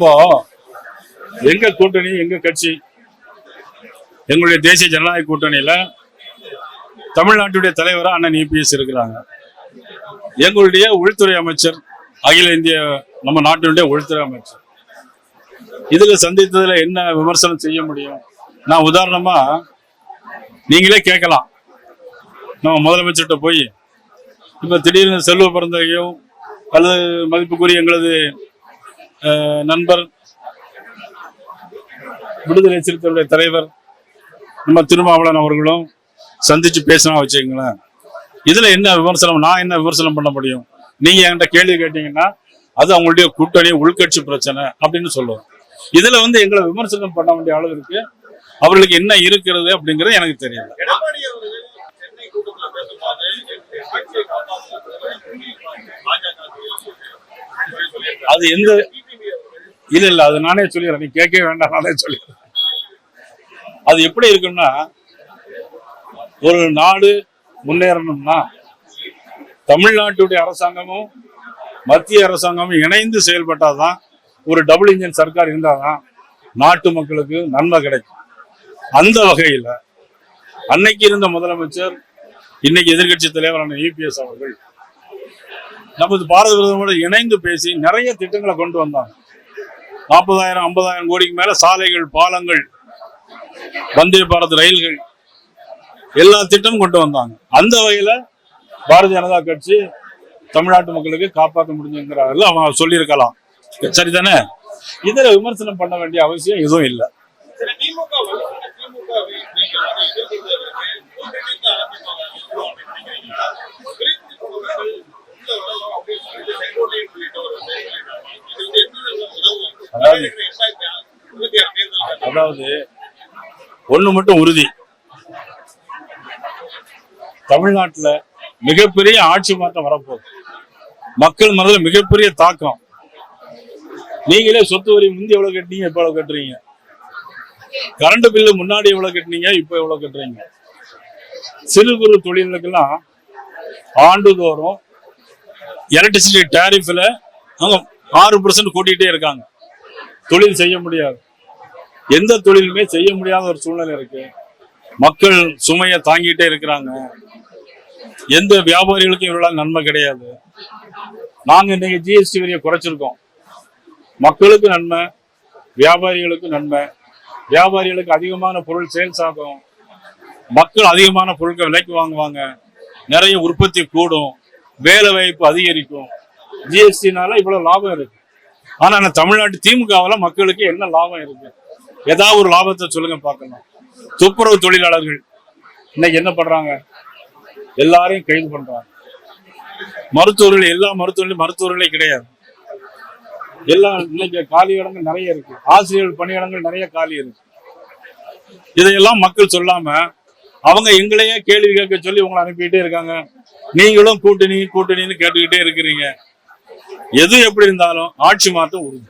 இப்போ எங்க கூட்டணி எங்க கட்சி? எங்களுடைய தேசிய ஜனநாயக கூட்டணியில தமிழ்நாட்டுடைய தலைவராக அண்ணன் இபிஎஸ் இருக்கிறாங்க. எங்களுடைய உள்துறை அமைச்சர் அகில இந்திய நம்ம நாட்டினுடைய உள்துறை அமைச்சர். இதுல சந்தித்ததுல என்ன விமர்சனம் செய்ய முடியும்? நான் உதாரணமா நீங்களே கேட்கலாம். நம்ம முதலமைச்சர்கிட்ட போய் இப்ப திடீர்னு செல்வ பிறந்தையும் அல்லது மதிப்புக்குரிய எங்களது நண்பர் விடுதலை சிறுத்தைகளுடைய தலைவர் நம்ம திருமாவளவன் அவர்களும் சந்திச்சு பேசினா வச்சுக்கங்களேன். இதுல என்ன விமர்சனம் நான் என்ன விமர்சனம் பண்ண முடியும்? நீங்க என்கிட்ட கேள்வி கேட்டீங்கன்னா அது அவங்களுடைய கூட்டணி உள்கட்சி பிரச்சனை அப்படின்னு சொல்லுவோம். இதுல வந்து எங்களை விமர்சனம் பண்ண வேண்டிய அளவிற்கு அவர்களுக்கு என்ன இருக்கிறது அப்படிங்கிறது எனக்கு தெரியல. அது எந்த இல்ல இல்ல அது நானே சொல்லிடுறேன். நீ கேட்க வேண்டாம் நானே சொல்லிடுறேன். அது எப்படி இருக்குன்னா ஒரு நாடு முன்னேறணும்னா தமிழ்நாட்டுடைய அரசாங்கமும் மத்திய அரசாங்கமும் இணைந்து செயல்பட்டாதான் ஒரு டபுள் இன்ஜின் சர்க்கார் இருந்தாதான் நாட்டு மக்களுக்கு நன்மை கிடைக்கும். அந்த வகையில அன்னைக்கு இருந்த முதலமைச்சர் இன்னைக்கு எதிர்க்கட்சி தலைவரான யூபிஎஸ் அவர்கள் நமது பாரத பிரதமரோடு இணைந்து பேசி நிறைய திட்டங்களை கொண்டு வந்தாங்க. நாற்பதாயிரம் ஐம்பதாயிரம் கோடிக்கு மேல சாலைகள் பாலங்கள் வந்தே பாரத் ரயில்கள் எல்லா திட்டமும் கொண்டு வந்தாங்க. அந்த வகையில பாரதிய ஜனதா கட்சி தமிழ்நாட்டு மக்களுக்கு காப்பாற்ற முடிஞ்சுங்கிறார்கள் அவன் சொல்லியிருக்கலாம். சரிதானே? இதுல விமர்சனம் பண்ண வேண்டிய அவசியம் எதுவும் இல்லை. அதாவது- அதாவது ஒண்ணு மட்டும் உறுதி. தமிழ்நாட்டுல மிகப்பெரிய ஆட்சி மாற்றம் வரப்போகுது. மக்கள் மனதில் மிகப்பெரிய தாக்கம். நீங்களே சொத்து வரி முந்தி எவ்வளவு கட்டினீங்க இப்ப எவ்வளவு கட்டுறீங்க? கரண்ட் பில்லு முன்னாடி எவ்வளவு கட்டினீங்க இப்ப எவ்வளவு கட்டுறீங்க? சிறு குறு தொழில்களுக்கெல்லாம் ஆண்டுதோறும் எலக்ட்ரிசிட்டி டேரிஃபில் அவங்க ஆறு பர்சன்ட் கூட்டிகிட்டே இருக்காங்க. தொழில் செய்ய முடியாது. எந்த தொழிலுமே செய்ய முடியாத ஒரு சூழ்நிலை இருக்கு. மக்கள் சுமையை தாங்கிட்டே இருக்கிறாங்க. எந்த வியாபாரிகளுக்கும் இவர்களால் நன்மை கிடையாது. நாங்க இன்னைக்கு ஜிஎஸ்டி வரியை குறைச்சிருக்கோம். மக்களுக்கு நன்மை வியாபாரிகளுக்கு நன்மை. வியாபாரிகளுக்கு அதிகமான பொருள் சேல்ஸ் ஆகும். மக்கள் அதிகமான பொருட்கள் விலைக்கு வாங்குவாங்க. நிறைய உற்பத்தி கூடும். வேலை வாய்ப்பு அதிகரிக்கும். ஜிஎஸ்டினால இவ்வளவு லாபம் இருக்கு. ஆனா நான் தமிழ்நாட்டு திமுகவில் மக்களுக்கு என்ன லாபம் இருக்கு? ஏதாவது ஒரு லாபத்தை சொல்லுங்க பார்க்கலாம். துப்புரவு தொழிலாளர்கள் இன்னைக்கு என்ன பண்றாங்க? எல்லாரையும் கைது பண்றாங்க. மருத்துவர்கள் எல்லா மருத்துவர்களையும் மருத்துவர்களே கிடையாது. எல்லாம் இன்னைக்கு காலி இடங்கள் நிறைய இருக்கு. ஆசிரியர்கள் பணியிடங்கள் நிறைய காலி இருக்கு. இதையெல்லாம் மக்கள் சொல்லாம அவங்க எங்களையே கேள்வி கேட்க சொல்லி உங்களை அனுப்பிக்கிட்டே இருக்காங்க. நீங்களும் கூட்டணி கூட்டணின்னு கேட்டுக்கிட்டே இருக்கிறீங்க. எது எப்படி இருந்தாலும் ஆட்சி மாற்றம் உறுதி.